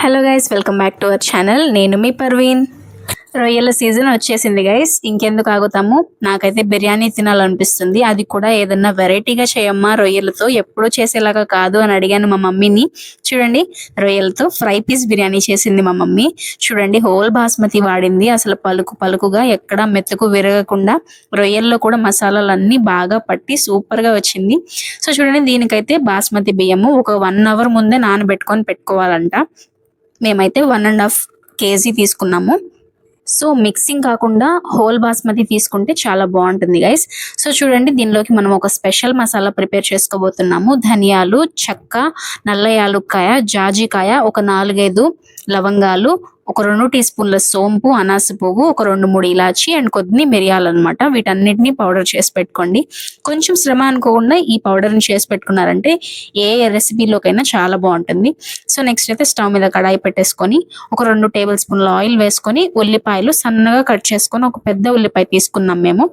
Hello guys welcome back to our channel నేను మీ పర్వీన్ రొయ్యల సీజన్ వచ్చేసింది గైస్ ఇంకెందుకు ఆగుతాము? నాకైతే బిర్యానీ తినాలనిపిస్తుంది. అది కూడా ఏదన్నా వెరైటీగా చేయమ్మా రొయ్యలతో. ఎప్పుడూ చేసేలాగా కాదు అని అడిగాను మా మమ్మీని. చూడండి రొయ్యలతో ఫ్రై పీస్ బిర్యానీ చేసింది మా మమ్మీ. చూడండి హోల్ బాస్మతి వాడింది. అసలు పలుకు పలుకుగా ఎక్కడ మెత్తకు విరగకుండా రొయ్యల్లో కూడా మసాలాలు అన్ని బాగా పట్టి సూపర్గా వచ్చింది. సో చూడండి దీనికైతే బాస్మతి బియ్యము ఒక వన్ అవర్ ముందే నానబెట్టుకొని పెట్టుకోవాలంట. మేమైతే వన్ అండ్ హాఫ్ కేజీ తీసుకున్నాము. సో మిక్సింగ్ కాకుండా హోల్ బాస్మతి తీసుకుంటే చాలా బాగుంటుంది గైస్ సో చూడండి దీనిలోకి మనం ఒక స్పెషల్ మసాలా ప్రిపేర్ చేసుకోబోతున్నాము. ధనియాలు చెక్క నల్ల యాలుక్కాయ జాజికాయ ఒక నాలుగైదు లవంగాలు ఒక రెండు టీ స్పూన్ల సోంపు అనాస పువ్వు ఒక రెండు మూడు ఇలాచి అండ్ కొద్ది మిరియాలు అనమాట వీటన్నిటిని పౌడర్ చేసి పెట్టుకోండి. కొంచెం శ్రమ అనుకోకుండా ఈ పౌడర్ని చేసి పెట్టుకున్నారంటే ఏ రెసిపీలోకైనా చాలా బాగుంటుంది. సో నెక్స్ట్ అయితే స్టవ్ మీద కడాయి పెట్టేసుకొని ఒక రెండు టేబుల్ స్పూన్ల ఆయిల్ వేసుకొని ఉల్లిపాయలు సన్నగా కట్ చేసుకొని ఒక పెద్ద ఉల్లిపాయ తీసుకున్నాం మేము.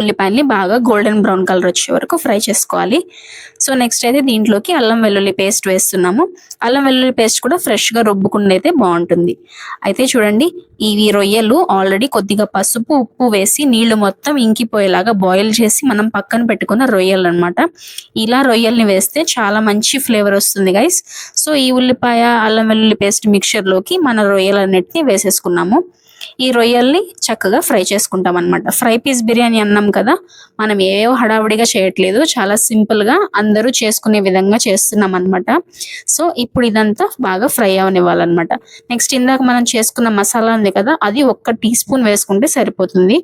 ఉల్లిపాయల్ని బాగా గోల్డెన్ బ్రౌన్ కలర్ వచ్చే వరకు ఫ్రై చేసుకోవాలి. సో నెక్స్ట్ అయితే దీంట్లోకి అల్లం వెల్లుల్లి పేస్ట్ వేస్తున్నాము. అల్లం వెల్లుల్లి పేస్ట్ కూడా ఫ్రెష్గా రుబ్బుకుండా అయితే బాగుంటుంది. అయితే చూడండి ఇవి రొయ్యలు ఆల్రెడీ కొద్దిగా పసుపు ఉప్పు వేసి నీళ్ళు మొత్తం ఇంకిపోయేలాగా బాయిల్ చేసి మనం పక్కన పెట్టుకున్న రొయ్యలు అనమాట ఇలా రొయ్యల్ని వేస్తే చాలా మంచి ఫ్లేవర్ వస్తుంది గైస్. సో ఈ ఉల్లిపాయ అల్లం వెల్లుల్లి పేస్ట్ మిక్చర్లోకి మన రొయ్యలన్నిటిని వేసేసుకున్నాము. ఈ రొయ్యల్ని చక్కగా ఫ్రై చేసుకుంటాం అనమాట ఫ్రై పీస్ బిర్యానీ అన్నాం కదా మనం ఏవో హడావుడిగా చేయట్లేదు చాలా సింపుల్గా అందరూ చేసుకునే విధంగా చేస్తున్నాం అనమాట సో ఇప్పుడు ఇదంతా బాగా ఫ్రై అవనివ్వాలన్నమాట. నెక్స్ట్ ఇందాక మనం చేసుకున్న మసాలా ఉంది కదా అది ఒక్క టీ స్పూన్ వేసుకుంటే సరిపోతుంది.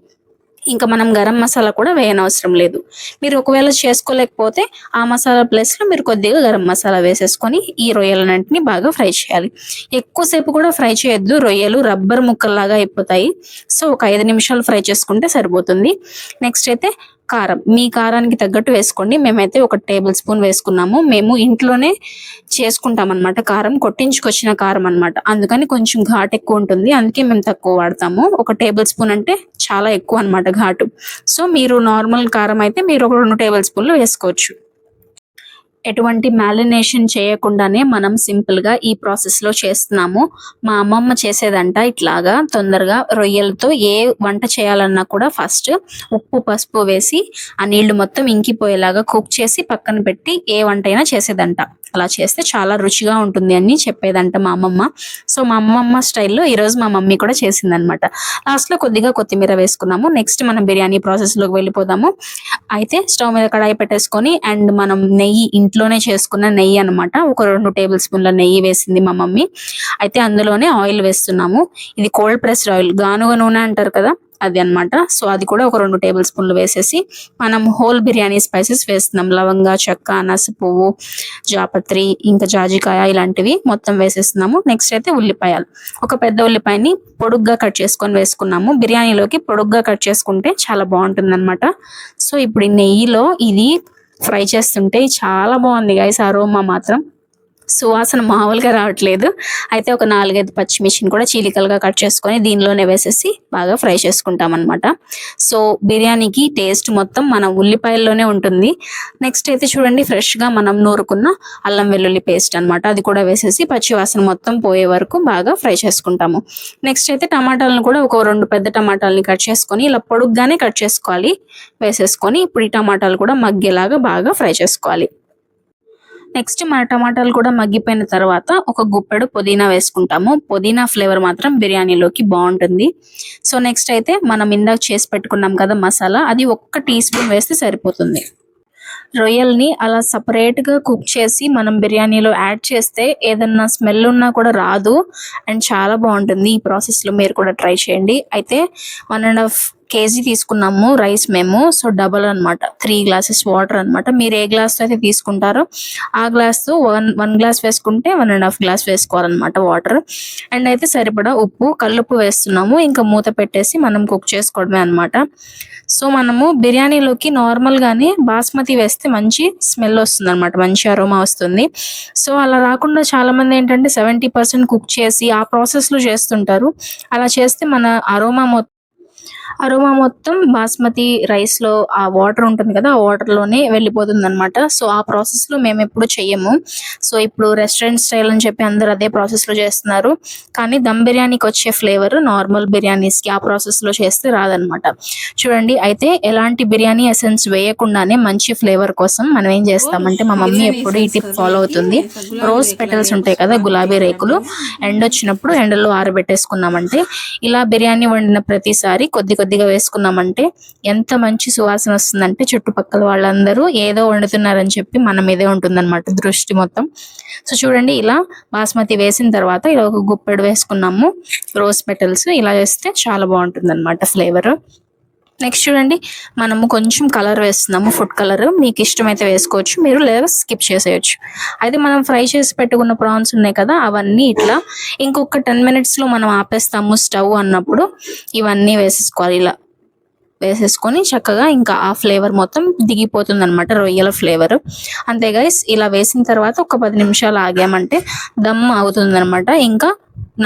ఇంకా మనం గరం మసాలా కూడా వేయనవసరం లేదు. మీరు ఒకవేళ చేసుకోలేకపోతే ఆ మసాలా ప్లేస్లో మీరు కొద్దిగా గరం మసాలా వేసేసుకొని ఈ రొయ్యలన్నింటినీ బాగా ఫ్రై చేయాలి. ఎక్కువసేపు కూడా ఫ్రై చేయొద్దు. రొయ్యలు రబ్బర్ ముక్కల్లాగా అయిపోతాయి. సో ఒక ఐదు నిమిషాలు ఫ్రై చేసుకుంటే సరిపోతుంది. నెక్స్ట్ అయితే కారం. మీ కారానికి తగ్గట్టు వేసుకోండి. మేమైతే ఒక టేబుల్ స్పూన్ వేసుకున్నాము. మేము ఇంట్లోనే చేసుకుంటాం అనమాట కారం కొట్టించుకొచ్చిన కారం అన్నమాట. అందుకని కొంచెం ఘాట్ ఎక్కువ ఉంటుంది. అందుకే మేము తక్కువ వాడతాము. ఒక టేబుల్ స్పూన్ అంటే చాలా ఎక్కువ అన్నమాట ఘాటు. సో మీరు నార్మల్ కారం అయితే మీరు ఒక రెండు టేబుల్ స్పూన్లు వేసుకోవచ్చు. ఎటువంటి మ్యాలినేషన్ చేయకుండానే మనం సింపుల్గా ఈ ప్రాసెస్లో చేస్తున్నాము. మా అమ్మమ్మ చేసేదంట ఇట్లాగా తొందరగా రొయ్యలతో ఏ వంట చేయాలన్నా కూడా ఫస్ట్ ఉప్పు పసుపు వేసి ఆ నీళ్ళు మొత్తం ఇంకిపోయేలాగా కుక్ చేసి పక్కన పెట్టి ఏ వంట అయినా చేసేదంట. అలా చేస్తే చాలా రుచిగా ఉంటుంది అని చెప్పేదంట మా అమ్మమ్మ. సో మా అమ్మమ్మ స్టైల్లో ఈరోజు మా మమ్మీ కూడా చేసిందనమాట. లాస్ట్లో కొద్దిగా కొత్తిమీర వేసుకున్నాము. నెక్స్ట్ మనం బిర్యానీ ప్రాసెస్లోకి వెళ్ళిపోదాము. అయితే స్టవ్ మీద కడాయి పెట్టేసుకొని అండ్ మనం నెయ్యి ఇంట్లోనే చేసుకున్న నెయ్యి అనమాట. ఒక రెండు టేబుల్ స్పూన్ల నెయ్యి వేసింది మా మమ్మీ. అయితే అందులోనే ఆయిల్ వేస్తున్నాము. ఇది కోల్డ్ ప్రెస్డ్ ఆయిల్ గానుగ నూనె అంటారు కదా? అది అన్నమాట. సో అది కూడా ఒక రెండు టేబుల్ స్పూన్లు వేసేసి మనం హోల్ బిర్యానీ స్పైసెస్ వేస్తున్నాం. లవంగా చెక్క అనాస పువ్వు జాపత్రి ఇంకా జాజికాయ ఇలాంటివి మొత్తం వేసేస్తున్నాము. నెక్స్ట్ అయితే ఉల్లిపాయలు. ఒక పెద్ద ఉల్లిపాయని పొడుగ్గా కట్ చేసుకొని వేసుకున్నాము. బిర్యానీలోకి పొడుగ్గా కట్ చేసుకుంటే చాలా బాగుంటుంది అనమాట సో ఇప్పుడు నెయ్యిలో ఇది ఫ్రై చేస్తుంటే చాలా బాగుంది. గైస్ అరోమా మాత్రం సువాసన మామూలుగా రావట్లేదు. అయితే ఒక నాలుగైదు పచ్చిమిర్చిని కూడా చీలికలుగా కట్ చేసుకొని దీనిలోనే వేసేసి బాగా ఫ్రై చేసుకుంటాం అనమాట సో బిర్యానీకి టేస్ట్ మొత్తం మన ఉల్లిపాయల్లోనే ఉంటుంది. నెక్స్ట్ అయితే చూడండి ఫ్రెష్గా మనం నూరుకున్న అల్లం వెల్లుల్లి పేస్ట్ అన్నమాట. అది కూడా వేసేసి పచ్చి వాసన మొత్తం పోయే వరకు బాగా ఫ్రై చేసుకుంటాము. నెక్స్ట్ అయితే టమాటాలను కూడా ఒక రెండు పెద్ద టమాటాలని కట్ చేసుకొని ఇలా పొడుగ్గానే కట్ చేసుకోవాలి. వేసేసుకొని ఇప్పుడు ఈ టమాటాలు కూడా మగ్గేలాగా బాగా ఫ్రై చేసుకోవాలి. నెక్స్ట్ మన టమాటాలు కూడా మగ్గిపోయిన తర్వాత ఒక గుప్పెడు పుదీనా వేసుకుంటాము. పుదీనా ఫ్లేవర్ మాత్రం బిర్యానీలోకి బాగుంటుంది. సో నెక్స్ట్ అయితే మనం ఇందాక చేసి పెట్టుకున్నాం కదా మసాలా అది ఒక్క టీ స్పూన్ వేస్తే సరిపోతుంది. రొయ్యల్ని అలా సపరేట్గా కుక్ చేసి మనం బిర్యానీలో యాడ్ చేస్తే ఏదన్నా స్మెల్ ఉన్నా కూడా రాదు. అండ్ చాలా బాగుంటుంది ఈ ప్రాసెస్లో మీరు కూడా ట్రై చేయండి. అయితే వన్ అండ్ హాఫ్ కేజీ తీసుకున్నాము రైస్ మేము. సో డబల్ అన్నమాట. త్రీ గ్లాసెస్ వాటర్ అన్నమాట. మీరు ఏ గ్లాస్ అయితే తీసుకుంటారో ఆ గ్లాస్ వన్ వన్ గ్లాస్ వేసుకుంటే వన్ అండ్ హాఫ్ గ్లాస్ వేసుకోవాలన్నమాట వాటర్. అండ్ అయితే సరిపడా ఉప్పు కల్లుప్పు వేస్తున్నాము. ఇంకా మూత పెట్టేసి మనం కుక్ చేసుకోవడమే అన్నమాట. సో మనము బిర్యానీలోకి నార్మల్గానే బాస్మతి వేస్తే మంచి స్మెల్ వస్తుంది అనమాట మంచి అరోమా వస్తుంది. సో అలా రాకుండా చాలా మంది ఏంటంటే సెవెంటీ పర్సెంట్ కుక్ చేసి ఆ ప్రాసెస్లో చేస్తుంటారు. అలా చేస్తే మన అరోమా మొత్తం అరోమా మొత్తం బాస్మతి రైస్లో ఆ వాటర్ ఉంటుంది కదా ఆ వాటర్లోనే వెళ్ళిపోతుంది అనమాట సో ఆ ప్రాసెస్లో మేము ఎప్పుడు చెయ్యము. సో ఇప్పుడు రెస్టారెంట్ స్టైల్ అని చెప్పి అందరూ అదే ప్రాసెస్లో చేస్తున్నారు. కానీ దమ్ బిర్యానీకి వచ్చే ఫ్లేవర్ నార్మల్ బిర్యానీస్కి ఆ ప్రాసెస్లో చేస్తే రాదనమాట చూడండి అయితే ఎలాంటి బిర్యానీ ఎసెన్స్ వేయకుండానే మంచి ఫ్లేవర్ కోసం మనం ఏం చేస్తామంటే మా మమ్మీ ఎప్పుడు ఈ టిప్ ఫాలో అవుతుంది. రోజ్ పెటల్స్ ఉంటాయి కదా గులాబీ రేకులు. ఎండ వచ్చినప్పుడు ఎండలో ఆరబెట్టేసుకున్నామంటే ఇలా బిర్యానీ వండిన ప్రతిసారి కొద్ది కొద్దిగా వేసుకున్నామంటే ఎంత మంచి సువాసన వస్తుందంటే చుట్టుపక్కల వాళ్ళందరూ ఏదో వండుతున్నారని చెప్పి మన మీదే ఉంటుందన్నమాట దృష్టి మొత్తం. సో చూడండి ఇలా బాస్మతి వేసిన తర్వాత ఇలా ఒక గుప్పెడు వేసుకున్నాము. రోజ్ పెటల్స్ ఇలా వేస్తే చాలా బాగుంటుంది అనమాట ఫ్లేవర్. నెక్స్ట్ చూడండి. మనము కొంచెం కలర్ వేస్తున్నాము. ఫుడ్ కలర్ మీకు ఇష్టమైతే వేసుకోవచ్చు. మీరు లేదా స్కిప్ చేసేయచ్చు. అయితే మనం ఫ్రై చేసి పెట్టుకున్న ప్రాన్స్ ఉన్నాయి కదా అవన్నీ ఇట్లా ఇంకొక టెన్ మినిట్స్లో మనం ఆపేస్తాము స్టవ్ అన్నప్పుడు. ఇవన్నీ వేసేసుకోవాలి. ఇలా వేసేసుకొని చక్కగా ఇంకా ఆ ఫ్లేవర్ మొత్తం దిగిపోతుంది అనమాట రొయ్యల ఫ్లేవర్ అంతే గైస్ ఇలా వేసిన తర్వాత ఒక పది నిమిషాలు ఆగామంటే దమ్ అవుతుంది అనమాట ఇంకా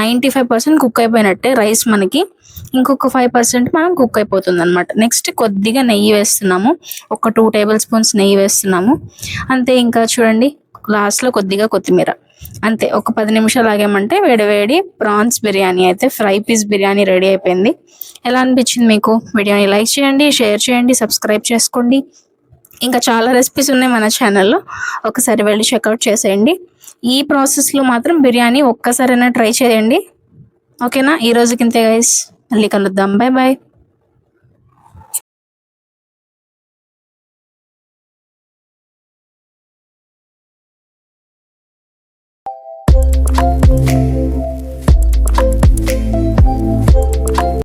నైంటీ ఫైవ్ పర్సెంట్ కుక్ అయిపోయినట్టే రైస్ మనకి. ఇంకొక ఫైవ్ పర్సెంట్ మనం కుక్ అయిపోతుంది అనమాట నెక్స్ట్ కొద్దిగా నెయ్యి వేస్తున్నాము. ఒక టూ టేబుల్ స్పూన్స్ నెయ్యి వేస్తున్నాము. అంతే ఇంకా చూడండి లాస్ట్లో కొద్దిగా కొత్తిమీర. అంతే ఒక పది నిమిషాలు ఆగామంటే వేడివేడి ప్రాన్స్ బిర్యానీ అయితే ఫ్రై పీస్ బిర్యానీ రెడీ అయిపోయింది. ఎలా అనిపించింది మీకు? వీడియోని లైక్ చేయండి షేర్ చేయండి సబ్స్క్రైబ్ చేసుకోండి. ఇంకా చాలా రెసిపీస్ ఉన్నాయి మన ఛానల్లో ఒకసారి వెళ్ళి చెక్అవుట్ చేసేయండి. ఈ ప్రాసెస్లో మాత్రం బిర్యానీ ఒక్కసారైనా ట్రై చేయండి. ఓకేనా ఈ రోజుకి ఇంతే గైస్ మళ్ళీ కలుద్దాం. Bye bye